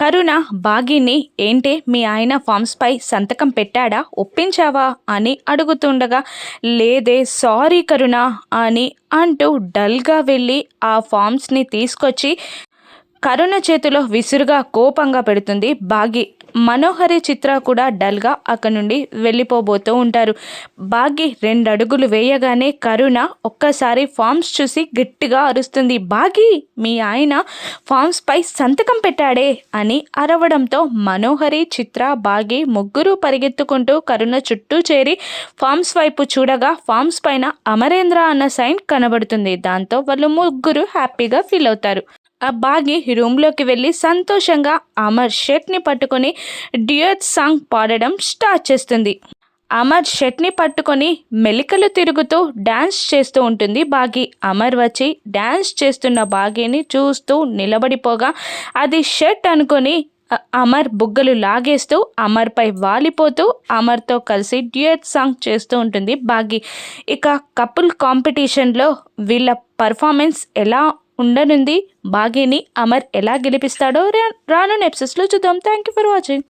కరుణ బాగీని ఏంటి మీ ఆయన ఫామ్స్పై సంతకం పెట్టాడా? ఒప్పించావా? అని అడుగుతుండగా లేదే సారీ కరుణ అని అంటూ డల్గా వెళ్ళి ఆ ఫామ్స్ని తీసుకొచ్చి కరుణ చేతిలో విసురుగా కోపంగా పెడుతుంది బాగి. మనోహరి చిత్ర కూడా డల్గా అక్కడి నుండి వెళ్ళిపోబోతూ ఉంటారు. బాగి రెండు అడుగులు వేయగానే కరుణ ఒక్కసారి ఫామ్స్ చూసి గట్టిగా అరుస్తుంది. బాగి మీ ఆయన ఫామ్స్పై సంతకం పెట్టాడే అని అరవడంతో మనోహరి చిత్ర బాగి ముగ్గురు పరిగెత్తుకుంటూ కరుణ చుట్టూ చేరి ఫామ్స్ వైపు చూడగా ఫామ్స్ పైన అమరేంద్ర అన్న సైన్ కనబడుతుంది. దాంతో వాళ్ళు ముగ్గురు హ్యాపీగా ఫీల్ అవుతారు. ఆ బాగి రూమ్లోకి వెళ్ళి సంతోషంగా అమర్ షర్ట్ని పట్టుకొని డ్యూయట్ సాంగ్ పాడడం స్టార్ట్ చేస్తుంది. అమర్ షర్ట్ని పట్టుకొని మెలికలు తిరుగుతూ డ్యాన్స్ చేస్తూ ఉంటుంది. బాగి అమర్ వచ్చి డ్యాన్స్ చేస్తున్న బాగిని చూస్తూ నిలబడిపోగా అది షర్ట్ అనుకొని అమర్ బుగ్గలు లాగేస్తూ అమర్పై వాలిపోతూ అమర్తో కలిసి డ్యూయట్ సాంగ్ చేస్తూ ఉంటుంది. బాగి ఇక కపుల్ కాంపిటీషన్లో వీళ్ళ పర్ఫార్మెన్స్ ఎలా ఉండనుంది. బాగీని అమర్ ఎలా గెలిపిస్తాడో రా- రానున్న ఎపిసోడ్స్లో చూద్దాం. Thank you for watching